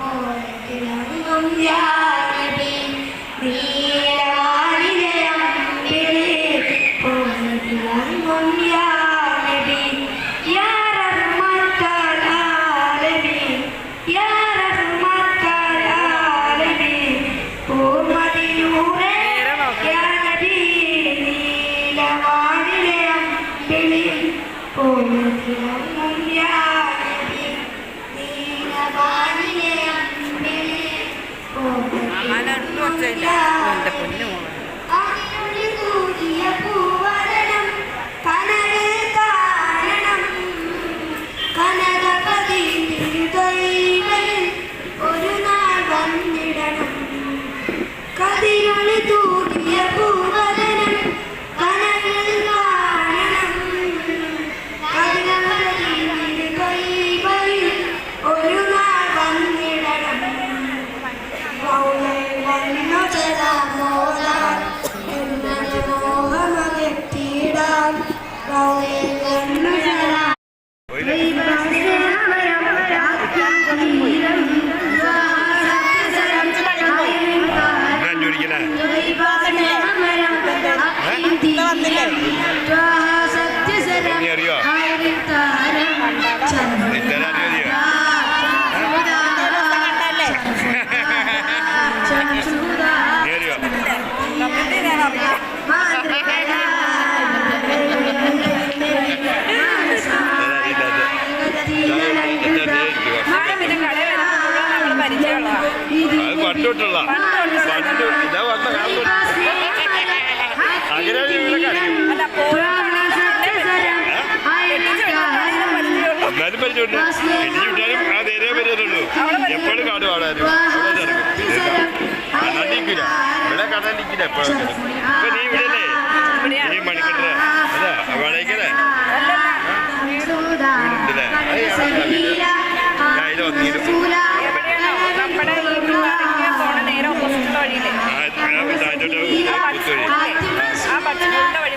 പോരത്തിലൊന്നും ജാനടി നീലവാനിലയം പോരത്തിലൊന്നും ജാനടി Oh, my God. ആന ഒട്ടും ഒച്ചയില്ല എന്റെ പൊന്നു വന്നില്ലേ? അറിയോ? പണ്ടോട്ടുള്ള പണ്ട് ഇതാ വന്ന കാലം ചുറ്റുണ്ട് ഇനി ചുറ്റാലും ആ നേരെ വരുന്നുള്ളൂ എപ്പോഴും കാട് പാടാനും അവിടെ കടലിക്കില്ല ഇവിടെ കടലിക്കില്ല എപ്പോഴും ഇപ്പൊ നീ ഇവിടെ അല്ലേ നീ മണിക്കട്ട അല്ല വാടകയ്ക്കല്ലേ അതിൽ വന്നിരുന്നു ആ ഭക്ഷണങ്ങളുടെ വഴി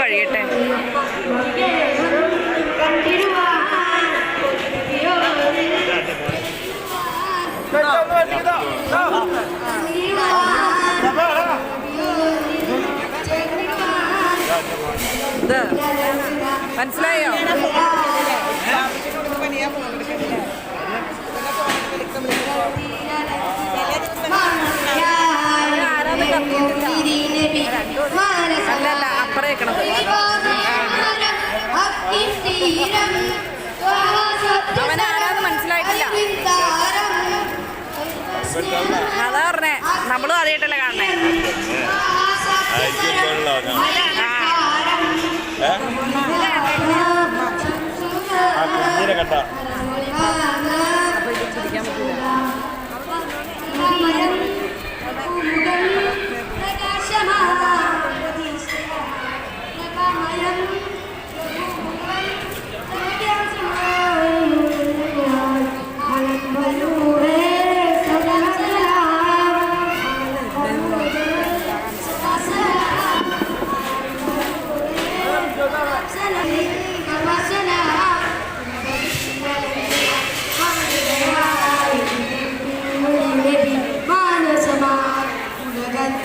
കഴിയട്ടെ. ഇത് മനസ്സിലായോ? ആരാധന കത്തിയിട്ടില്ല? രണ്ടു അവനാരാന്ന് മനസ്സിലായിട്ടില്ല. അതാ പറഞ്ഞേ നമ്മളും അതായിട്ടല്ലേ കാണണേ അപ്പൊ ഇത് ചിരിക്കാൻ പറ്റില്ല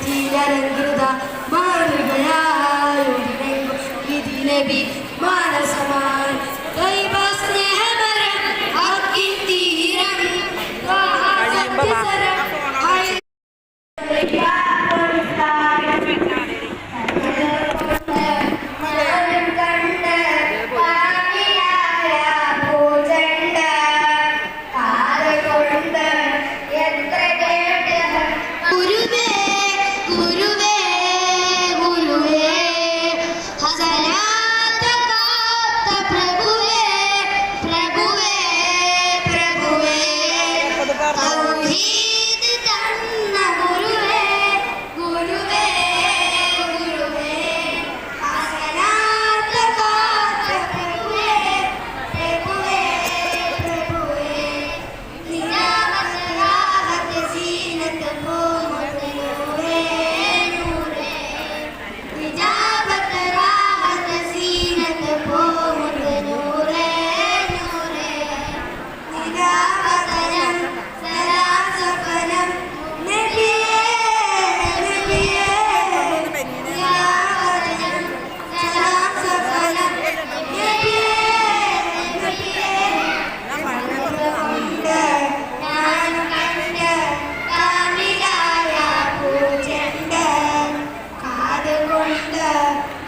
తీరరంగులుగా మారుగా ఇది నబి మానసమా Carlos.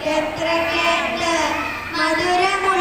എത്ര കേട്ട് മധുരമ